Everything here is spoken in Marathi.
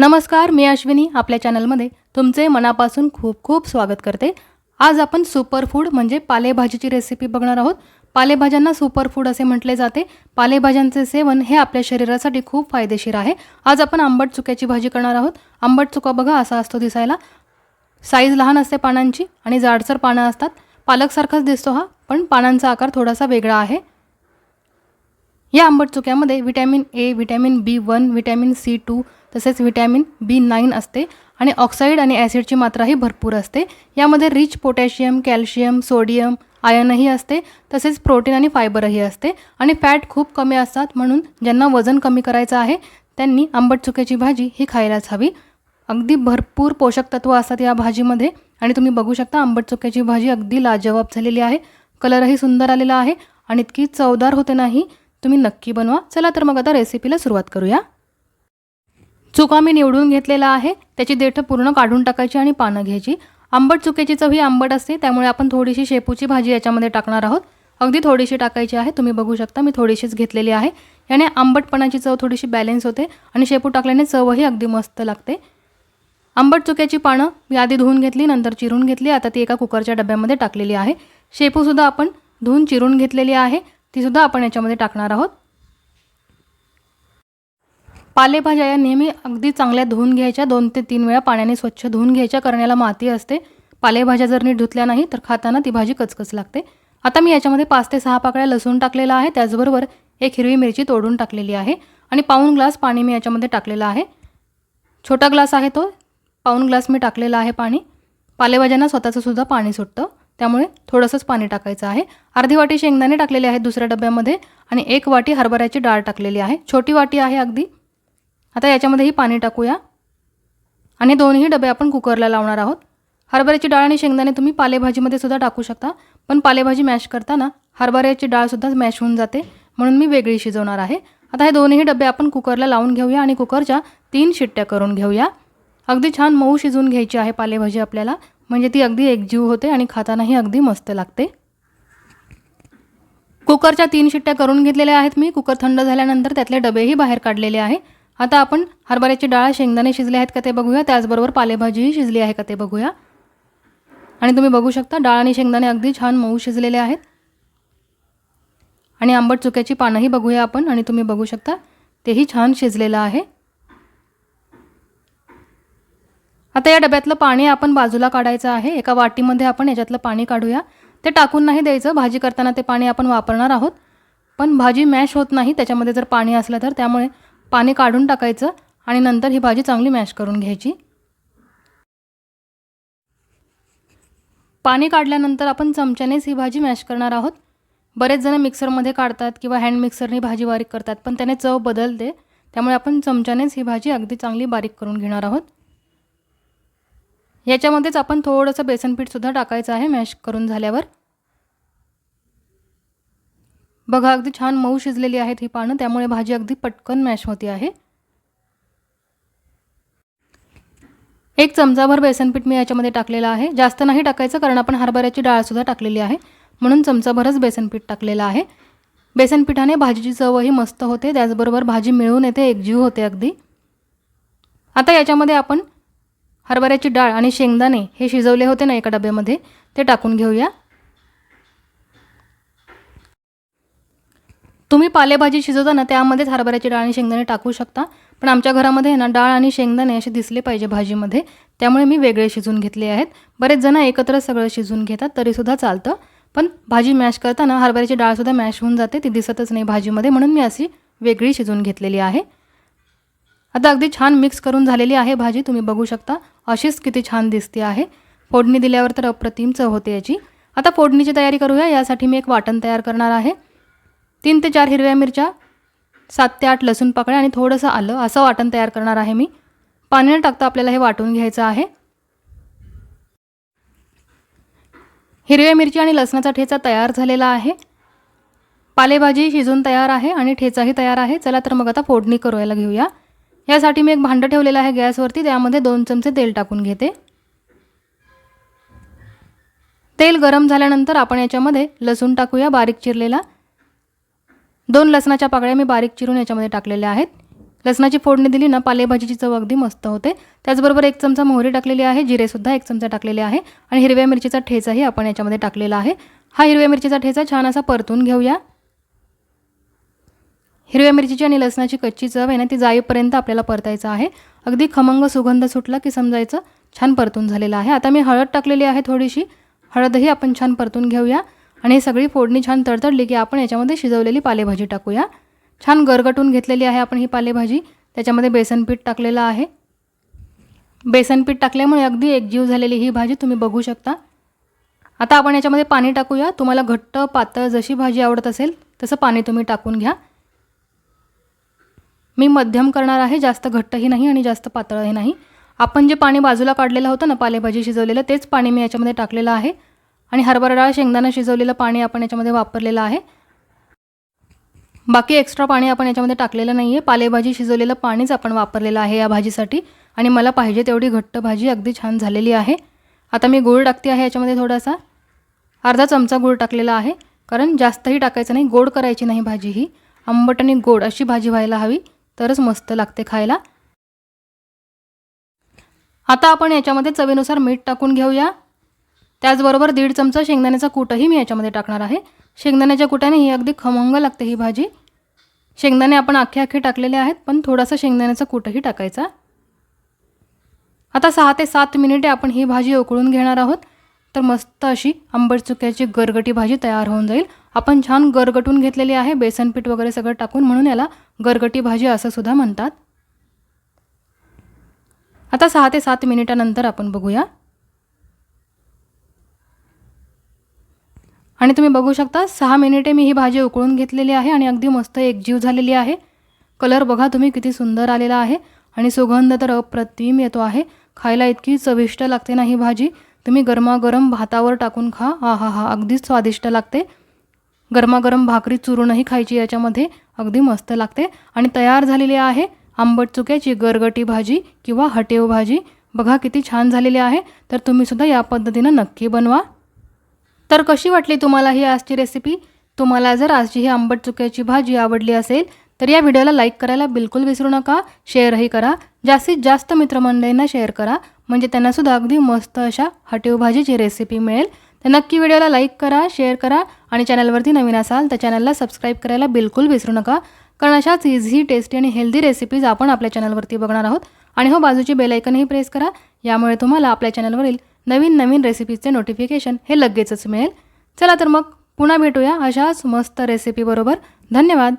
नमस्कार मी अश्विनी आपल्या चॅनलमध्ये. तुमचे मनापासून खूप खूप स्वागत करते. आज आपण सुपर फूड म्हणजे पालेभाजीची रेसिपी बघणार आहोत. पालेभाज्यांना सुपर फूड असे म्हटले जाते. पालेभाज्यांचे सेवन हे आपल्या शरीरासाठी खूप फायदेशीर आहे. आज आपण आंबट चुक्याची भाजी करणार आहोत. आंबट चुका बघा असा असतो दिसायला. साईज लहान असते पानांची आणि जाडसर पानं असतात. पालकसारखाच दिसतो हा पण पानांचा आकार थोडासा वेगळा आहे. या आंबट चुक्यामध्ये vitamin A vitamin B one vitamin C two तसेच व्हिटॅमिन बी नाईन असते आणि ऑक्साईड आणि ॲसिडची मात्राही भरपूर असते. यामध्ये रिच पोटॅशियम कॅल्शियम सोडियम आयनही असते. तसेच प्रोटीन आणि फायबरही असते. आणि फॅट खूप कमी असतात म्हणून ज्यांना वजन कमी करायचं आहे त्यांनी आंबट चुक्याची भाजी ही खायलाच हवी. अगदी भरपूर पोषक तत्व असतात या भाजीमध्ये आणि तुम्ही बघू शकता आंबट चुक्याची भाजी अगदी लाजवाब झालेली आहे. कलरही सुंदर आलेला आहे आणि इतकी चवदार होते नाही. तुम्ही नक्की बनवा. चला तर मग आता रेसिपीला सुरुवात करूया. चुका मी निवडून घेतलेला आहे त्याची देठं पूर्ण काढून टाकायची आणि पानं घ्यायची. आंबट चुक्याची चव ही आंबट असते त्यामुळे आपण थोडीशी शेपूची भाजी याच्यामध्ये टाकणार आहोत. अगदी थोडीशी टाकायची आहे तुम्ही बघू शकता मी थोडीशीच घेतलेली आहे. याने आंबटपणाची चव थोडीशी बॅलेन्स होते आणि शेपू टाकल्याने चवही अगदी मस्त लागते. आंबट चुक्याची पानं मी आधी धुवून घेतली नंतर चिरून घेतली आता ती एका कुकरच्या डब्यामध्ये टाकलेली आहे. शेपूसुद्धा आपण धुवून चिरून घेतलेली आहे तीसुद्धा आपण याच्यामध्ये टाकणार आहोत. पालेभाज्या या नेहमी अगदी चांगल्या धुवून घ्यायच्या. दोन ते तीन वेळा पाण्याने स्वच्छ धुवून घ्यायच्या. करण्याला माती असते. पालेभाज्या जर नीट धुतल्या नाही तर खाताना ती भाजी कचकच लागते. आता मी याच्यामध्ये पाच ते सहा पाकळ्या लसूण टाकलेला आहे. त्याचबरोबर एक हिरवी मिरची तोडून टाकलेली आहे. आणि पाऊन ग्लास पाणी मी याच्यामध्ये टाकलेलं आहे. छोटा ग्लास आहे तो. पाऊन ग्लास मी टाकलेला आहे पाणी. पालेभाज्यांना स्वतःचं सुद्धा पाणी सुटतं. त्यामुळे थोडंसंच पाणी टाकायचं आहे. अर्धी वाटी शेंगदाणे टाकलेले आहेत दुसऱ्या डब्यामध्ये. आणि एक वाटी हरभऱ्याची डाळ टाकलेली आहे. छोटी वाटी आहे अगदी. आता याच्यामध्येही पाणी टाकूया. आणि दोन्ही डबे आपण कुकरला लावणार आहोत. हरभऱ्याची डाळ आणि शेंगदाणे तुम्ही पालेभाजीमध्ये सुद्धा टाकू शकता. पण पालेभाजी मॅश करताना हरभऱ्याची डाळसुद्धा मॅश होऊन जाते. म्हणून मी वेगळी शिजवणार आहे. आता हे दोन्ही डबे आपण कुकरला लावून घेऊया आणि कुकरच्या तीन शिट्ट्या करून घेऊया. अगदी छान मऊ शिजवून घ्यायची आहे पालेभाजी आपल्याला. म्हणजे ती अगदी एकजीव होते आणि खातानाही अगदी मस्त लागते. कुकरच्या तीन शिट्ट्या करून घेतलेल्या आहेत मी. कुकर थंड झाल्यानंतर त्यातले डबेही बाहेर काढलेले आहे. आता आपण हरभऱ्याची डाळ शेंगदाणे शिजले आहेत का ते बघूया. त्याचबरोबर पालेभाजीही शिजली आहे का ते बघूया. आणि तुम्ही बघू शकता डाळ आणि शेंगदाणे अगदी छान मऊ शिजलेले आहेत. आणि आंबट चुक्याची पानंही बघूया आपण आणि तुम्ही बघू शकता तेही छान शिजलेलं आहे. आता या डब्यातलं पाणी आपण बाजूला काढायचं आहे. एका वाटीमध्ये आपण याच्यातलं पाणी काढूया. ते टाकून नाही द्यायचं. भाजी करताना ते पाणी आपण वापरणार आहोत. पण भाजी मॅश होत नाही. त्याच्यामध्ये जर पाणी असलं तर. त्यामुळे पाणी काढून टाकायचं आणि नंतर ही भाजी चांगली मॅश करून घ्यायची. पाणी काढल्यानंतर आपण चमच्यानेच ही भाजी मॅश करणार आहोत. बरेच जण मिक्सरमध्ये काढतात किंवा हँड मिक्सरने भाजी बारीक करतात पण त्याने चव बदलते. त्यामुळे आपण चमच्यानेच ही भाजी अगदी चांगली बारीक करून घेणार आहोत. याच्यामध्येच आपण थोडंसं बेसनपीठसुद्धा टाकायचं आहे मॅश करून झाल्यावर. बघा अगदी छान मऊ शिजलेली आहेत ही पानं त्यामुळे भाजी अगदी पटकन मॅश होती आहे. एक चमचाभर बेसनपीठ मी याच्यामध्ये टाकलेलं आहे. जास्त नाही टाकायचं कारण आपण हरभऱ्याची डाळसुद्धा टाकलेली आहे. म्हणून चमचाभरच बेसनपीठ टाकलेलं आहे. बेसनपीठाने भाजीची चवही मस्त होते त्याचबरोबर भाजी मिळून येते एकजीव होते अगदी. आता याच्यामध्ये आपण हरभऱ्याची डाळ आणि शेंगदाणे हे शिजवले होते ना एका डब्यामध्ये ते टाकून घेऊया. तुम्ही पालेभाजी शिजवताना त्यामध्येच हरभऱ्याची डाळ आणि शेंगदाणे टाकू शकता. पण आमच्या घरामध्ये ना डाळ आणि शेंगदाणे असे दिसले पाहिजे भाजीमध्ये. त्यामुळे मी वेगळे शिजून घेतले आहेत. बरेच जण एकत्र सगळं शिजून घेतात तरीसुद्धा चालतं. पण भाजी मॅश करताना हरभऱ्याची डाळसुद्धा मॅश होऊन जाते ती दिसतच नाही भाजीमध्ये. म्हणून मी अशी वेगळी शिजून घेतलेली आहे. आता अगदी छान मिक्स करून झालेली आहे भाजी तुम्ही बघू शकता. अशीच किती छान दिसते आहे. फोडणी दिल्यावर तर अप्रतिम चव होते याची. आता फोडणीची तयारी करूया यासाठी मी एक वाटण तयार करणार आहे. तीन ते चार हिरव्या मिरच्या सात ते आठ लसूण पाकळ्या आणि थोडंसं आलं. असं वाटण तयार करणार आहे मी. पाण्याने टाकता आपल्याला हे वाटून घ्यायचं आहे. हिरव्या मिरची आणि लसणाचा ठेचा तयार झालेला आहे. पालेभाजी शिजून तयार आहे आणि ठेचाही तयार आहे. चला तर मग आता फोडणी करायला घेऊया. यासाठी मी एक भांडं ठेवलेलं आहे गॅसवरती. त्यामध्ये दोन चमचे तेल टाकून घेते. तेल गरम झाल्यानंतर आपण याच्यामध्ये लसूण टाकूया बारीक चिरलेला. दोन लसणाच्या पाकळ्या मी बारीक चिरून याच्यामध्ये टाकलेल्या आहेत. लसणाची फोडणी दिली ना पालेभाजीची चव अगदी मस्त होते. त्याचबरोबर एक चमचा मोहरी टाकलेली आहे जिरेसुद्धा एक चमचा टाकलेले आहे आणि हिरव्या मिरचीचा ठेचाही आपण याच्यामध्ये टाकलेला आहे. हा हिरव्या मिरचीचा ठेचा छान असा परतून घेऊया. हिरव्या मिरचीची आणि लसणाची कच्ची चव आहे ना ती जाईपर्यंत आपल्याला परतायचं आहे. अगदी खमंग सुगंध सुटला की समजायचं छान परतून झालेलं आहे. आता मी हळद टाकलेली आहे थोडीशी. हळदही आपण छान परतून घेऊया. आणि ही सगळी फोडणी छान तडतडली की आपण याच्यामध्ये शिजवलेली पालेभाजी टाकूया. छान गरगटून घेतलेली आहे आपण ही पालेभाजी. त्याच्यामध्ये बेसनपीठ टाकलेलं आहे. बेसनपीठ टाकल्यामुळे अगदी एकजीव झालेली ही भाजी तुम्ही बघू शकता. आता आपण याच्यामध्ये पाणी टाकूया. तुम्हाला घट्ट पातळ जशी भाजी आवडत असेल तसं पाणी तुम्ही टाकून घ्या. मी मध्यम करणार आहे जास्त घट्टही नाही आणि जास्त पातळही नाही. आपण जे पाणी बाजूला काढलेलं होतं ना पालेभाजी शिजवलेलं तेच पाणी मी याच्यामध्ये टाकलेलं आहे. आणि हरभरा डाळ शेंगदाणा शिजवलेलं पाणी आपण याच्यामध्ये वापरलेलं आहे. बाकी एक्स्ट्रा पाणी आपण याच्यामध्ये टाकलेलं नाही आहे पालेभाजी शिजवलेलं पाणीच आपण वापरलेलं आहे या भाजीसाठी. आणि मला पाहिजे तेवढी घट्ट भाजी अगदी छान झालेली आहे. आता मी गूळ टाकते आहे याच्यामध्ये थोडासा. अर्धा चमचा गूळ टाकलेला आहे. कारण जास्तही टाकायचं नाही गोड करायची नाही भाजी ही. आंबट आणि गोड अशी भाजी व्हायला हवी तरच मस्त लागते खायला. आता आपण याच्यामध्ये चवीनुसार मीठ टाकून घेऊया. त्याचबरोबर दीड चमचा शेंगदाण्याचा कूटही मी याच्यामध्ये टाकणार आहे. शेंगदाण्याच्या कुटाने ही अगदी खमंग लागते ही भाजी. शेंगदाणे आपण आखे आखे टाकलेले आहेत पण थोडासा शेंगदाण्याचा कूटही टाकायचा. आता सहा ते सात मिनिटे आपण ही भाजी उकळून घेणार आहोत. तर मस्त अशी आंबट चुक्याची गरगटी भाजी तयार होऊन जाईल. आपण छान गरगटून घेतलेली आहे बेसन पीठ वगैरे सगळं टाकून म्हणून याला गरगटी भाजी असं सुद्धा म्हणतात. आता सहा ते सात मिनिटानंतर आपण बघूया. आणि तुम्ही बघू शकता सहा मिनिटे मी ही भाजी उकळून घेतलेली आहे आणि अगदी मस्त एकजीव झालेली आहे. कलर बघा तुम्ही किती सुंदर आलेला आहे आणि सुगंध तर अप्रतिम येतो आहे. खायला इतकी चविष्ट लागते ना ही भाजी. तुम्ही गरमागरम भातावर टाकून खा. हा हा हा अगदीच स्वादिष्ट लागते. गरमागरम भाकरी चुरूनही खायची याच्यामध्ये अगदी मस्त लागते. आणि तयार झालेली आहे आंबट चुक्याची गरगटी भाजी किंवा हटेव भाजी. बघा किती छान झालेली आहे. तर तुम्हीसुद्धा या पद्धतीनं नक्की बनवा. तर कशी वाटली तुम्हाला ही आजची रेसिपी तुम्हाला जर आजची ही आंबट चुक्याची भाजी आवडली असेल तर या व्हिडिओला लाईक करायला बिलकुल विसरू नका. शेअरही करा. जास्तीत जास्त मित्रमंडळींना शेअर करा. म्हणजे त्यांनासुद्धा अगदी मस्त अशा हटीव भाजीची रेसिपी मिळेल. तर नक्की व्हिडिओला लाईक करा शेअर करा आणि चॅनलवरती नवीन असाल तर चॅनलला सबस्क्राईब करायला बिलकुल विसरू नका. कारण अशाच इझी टेस्टी आणि हेल्दी रेसिपीज आपण आपल्या चॅनलवरती बघणार आहोत. आणि हो बाजूची बेलायकनही प्रेस करा. यामुळे तुम्हाला आपल्या चॅनलवरील नवीन नवीन रेसिपीजचे नोटिफिकेशन हे लगेचच मिळेल. चला तर मग पुन्हा भेटूया अशाच मस्त रेसिपीबरोबर धन्यवाद.